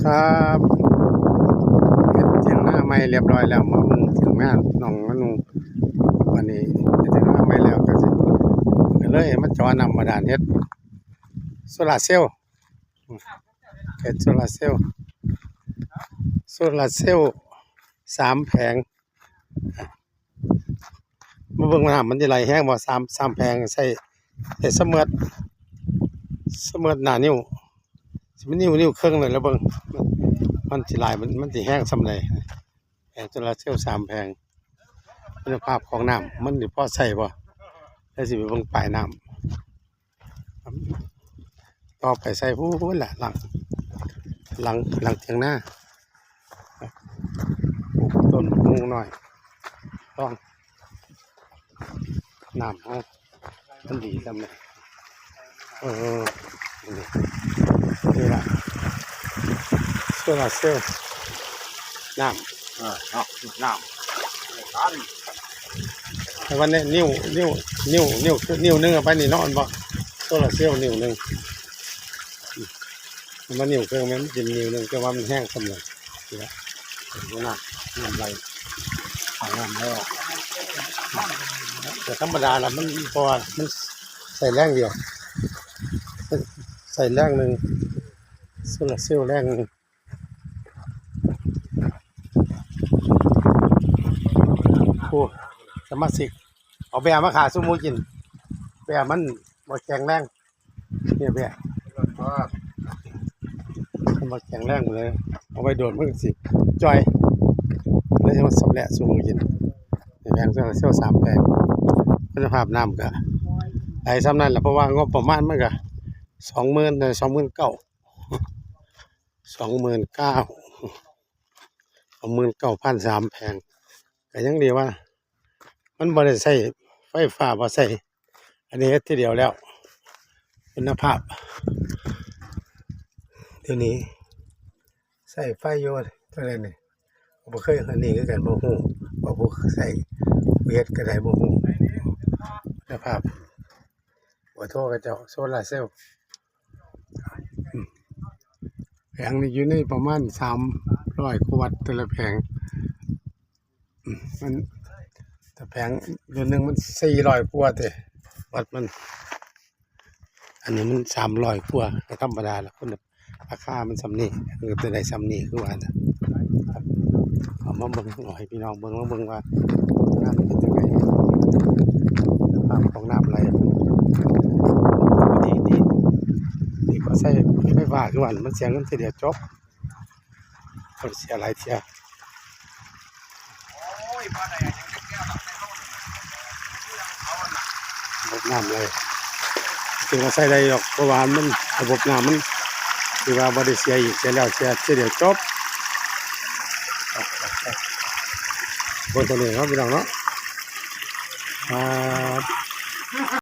ครับเฮ็ดเถียงหน้าไม่เรียบร้อยแล้วมาเบิ่งเถียงหน้าน้องนุ่งวันนี้เฮ็ดเถียงหน้าไม่แล้วก็สิเลยมาจอนำมาดานเฮ็ดโซลาเซลล์เฮ็ดโซลาเซลล์โซลาเซลล์สามแผงมาเบิ่งว่าน้ำมันสิไหลแห้งบ่สามสามแผงใส่ใส่เสมือดเสมือดหนานิ้ว มันนิ้วนิ้วครึ่งเลยแล้วเบิ่งมันมันสิลายมันมันสิแห้งส่ำใดแผงโซลาร์เซลล์สามแผงคุณภาพของน้ำมันสิพอใช้บ่แล้วสิไปเบิ่งปลายน้ำต่อไปใส่ผู้ผู้นละหลัง หลังหลังเถียงหน้าปลูกต้นมูหน่อย ต้องน้ำเอามันดีทำเลยเออ นี่นี่ละโซลาเซลล์น้ำเออเนาะน้ำการแต่วันนี้นิ้วนิ้วนิ้วนิ้วนิ้วหนึงเอาไปนี่นอนบ่โซลาเซลล์นิ้วหนึงมมันนิ้วเครื่องมันกินนิ้วหนึงแต่ว่ามันแห้งสำเลยนี่ละเห็นไหน้ำน้ำไหลเอาน้ำไหลออกแต่ธรรมดาละมันพราะว่ามันใส่แรงเดียว ใส่แรงหนึ่ง โซลาร์เซลล์แรงหนึ่งโอ้สมาชิกเอาแบมาขาสู้หมูกิน แบมันบ่แข็งแรงเนี่ยแบมันบ่แข็งแรงเลย เอาไปโดนมันสิจอยแล้วจะมาสำแหละสู้หมูกินแผงโซลาเซลล์สามแผงคุณภาพน้ำก็ไหลซ้ำนั่นแหละเพราะว่างบประมาณมันก็สองหมื่นสองหมื่นเก้า สองหมื่นเก้าสองหมื่นเก้าพันสามแผงก็ยังดีว่า มันบ่ได้ใช้ไฟฟ้าบ่ใช้อันนี้ทีเดียวแล้วคุณภาพเดี๋ยวนี้ใส่ไฟโยนเท่าไหร่นี่บ่เคยอันนี้คือกันบ่ฮู้บ่บ่ใส่เฮ็ดก็ได้บ่ฮู้คุณภาพบ่โทรกับเจ้าโซลาร์เซลล์ แผงนี่อยู่ในประมาณ300กว่าวัตต์แต่ละแผงมันแต่แผงเดือนหนึ่งมันสี่ร้อยกว่าแต่วัดมัน อันนี้มันสามร้อยกว่าก็ธรรมดาละคนราคามันสำนี่คือตัวใดสำนี่คือว่าน่ะครับเอามาเบิ่งเอาให้พี่น้องเบิ่งมาเบิ่งว่างานเป็นยังไงสภาพของน้ำไหลดีดีดีกว่าใส่ไฟฟ้าคือว่ามันเสียเงินทีเดียวจบบ่ได้เสียหลายเทียระบบน้ำเลยถึงว่าใส่ได้หรอกเพราะว่ามันระบบน้ำมันคือว่าบริเสียอีกเสียแล้วเสียเสียเดียวจบบนตัวนี้เนาะพี่น้องเนาะครับ